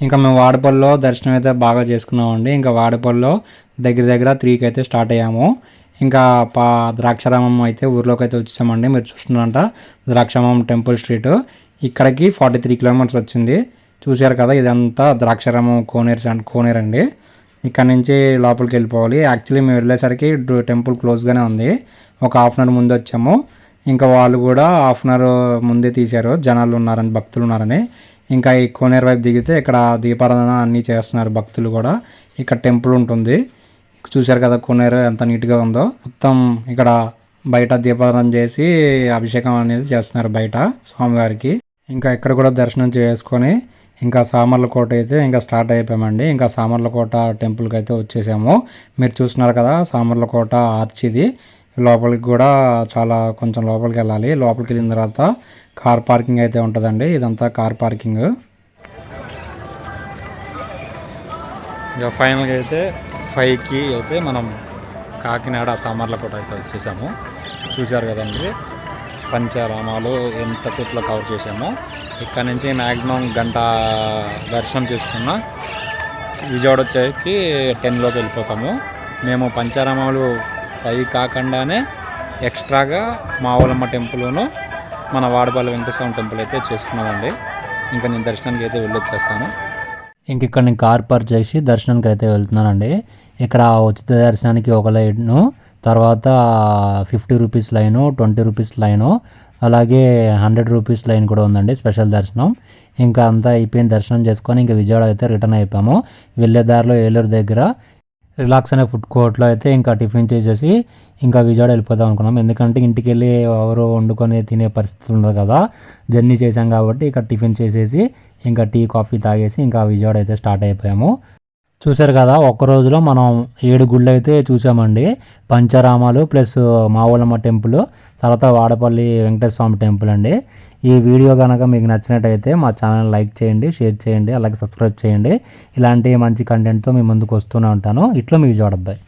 ఇంకా మేము వాడపల్లిలో దర్శనం అయితే బాగా చేసుకున్నామండి. ఇంకా వాడపల్లిలో దగ్గర దగ్గర త్రీకి అయితే స్టార్ట్ అయ్యాము. ఇంకా పా ద్రాక్షారామం అయితే ఊర్లోకి అయితే వచ్చేసామండి. మీరు చూస్తున్నారంట ద్రాక్షారామం టెంపుల్ స్ట్రీట్. ఇక్కడికి ఫార్టీ త్రీ కిలోమీటర్స్ వచ్చింది. చూశారు కదా ఇదంతా ద్రాక్షారామం కోనేరు కోనేరు అండి. ఇక్కడ నుంచి లోపలికి వెళ్ళిపోవాలి. యాక్చువల్లీ మేము వెళ్ళేసరికి టెంపుల్ క్లోజ్గానే ఉంది. ఒక హాఫ్ అన్ అవర్ ముందు వచ్చాము. ఇంకా వాళ్ళు కూడా హాఫ్ అన్ అవర్ ముందే తీశారు. జనాలు ఉన్నారని భక్తులు ఉన్నారని. ఇంకా ఈ కోనేరు వైపు దిగితే ఇక్కడ దీపారాధన అన్నీ చేస్తున్నారు భక్తులు కూడా. ఇక్కడ టెంపుల్ ఉంటుంది. చూశారు కదా కోనేరు ఎంత నీట్గా ఉందో. మొత్తం ఇక్కడ బయట దీపారాధన చేసి అభిషేకం అనేది చేస్తున్నారు బయట స్వామివారికి. ఇంకా ఇక్కడ కూడా దర్శనం చేసుకొని ఇంకా సామర్లకోట అయితే ఇంకా స్టార్ట్ అయిపోయామండి. ఇంకా సామర్లకోట టెంపుల్కి అయితే వచ్చేసాము. మీరు చూస్తున్నారు కదా సామర్లకోట ఆర్చ్ ఇది లోపలికి కూడా చాలా కొంచెం లోపలికి వెళ్ళాలి. లోపలికి వెళ్ళిన తర్వాత కార్ పార్కింగ్ అయితే ఉంటుందండి. ఇదంతా కార్ పార్కింగ్. ఇక ఫైనల్గా అయితే ఫైవ్కి అయితే మనం కాకినాడ సామర్లకోట అయితే వచ్చేసాము. చూశారు కదండి పంచరామాలు ఎంతసేపులో కవర్ చేసాము ఇక్కడ నుంచి మ్యాక్సిమం గంట దర్శనం చేసుకున్న విజయవాడ వచ్చేకి టెన్లోకి వెళ్ళిపోతాము. మేము పంచారామాలు అవి కాకుండానే ఎక్స్ట్రాగా మావలమ్మ టెంపుల్ను మన వాడపల్లి వెంకటస్వామి టెంపుల్ అయితే చేసుకున్నామండి. ఇంకా నేను దర్శనానికి అయితే వెళ్ళొచ్చేస్తాను. ఇంక ఇక్కడ నేను కార్ పార్క్ చేసి దర్శనానికి అయితే వెళ్తున్నానండి. ఇక్కడ ఉచిత దర్శనానికి ఒక లైట్ను తర్వాత fifty rupees line twenty rupees line అలాగే హండ్రెడ్ రూపీస్ లైన్ కూడా ఉందండి స్పెషల్ దర్శనం. ఇంకా అంతా అయిపోయిన దర్శనం చేసుకొని ఇంకా విజయవాడ అయితే రిటర్న్ అయిపోయాము. వెళ్ళే దారిలో ఏలూరు దగ్గర రిలాక్స్ అనే ఫుడ్ కోర్ట్లో అయితే ఇంకా టిఫిన్ చేసేసి ఇంకా విజయవాడ వెళ్ళిపోదాం అనుకున్నాం. ఎందుకంటే ఇంటికి వెళ్ళి ఎవరు వండుకొని తినే పరిస్థితి ఉండదు కదా. జర్నీ చేసాం కాబట్టి ఇక్కడ టిఫిన్ చేసేసి ఇంకా టీ కాఫీ తాగేసి ఇంకా విజయవాడ అయితే స్టార్ట్ అయిపోయాము. చూశారు కదా ఒక్క రోజులో మనం ఏడు గుళ్ళు అయితే చూసామండి. పంచరామాలు ప్లస్ మావులమ్మ టెంపుల్ తర్వాత వాడపల్లి వెంకటేశ్వర స్వామి టెంపుల్ అండి. ఈ వీడియో కనుక మీకు నచ్చినట్టయితే మా ఛానల్ లైక్ చేయండి షేర్ చేయండి అలాగే సబ్స్క్రైబ్ చేయండి. ఇలాంటి మంచి కంటెంట్తో మీ ముందుకు వస్తూనే ఉంటాను. ఇట్లా మీకు చూడబ్బాయి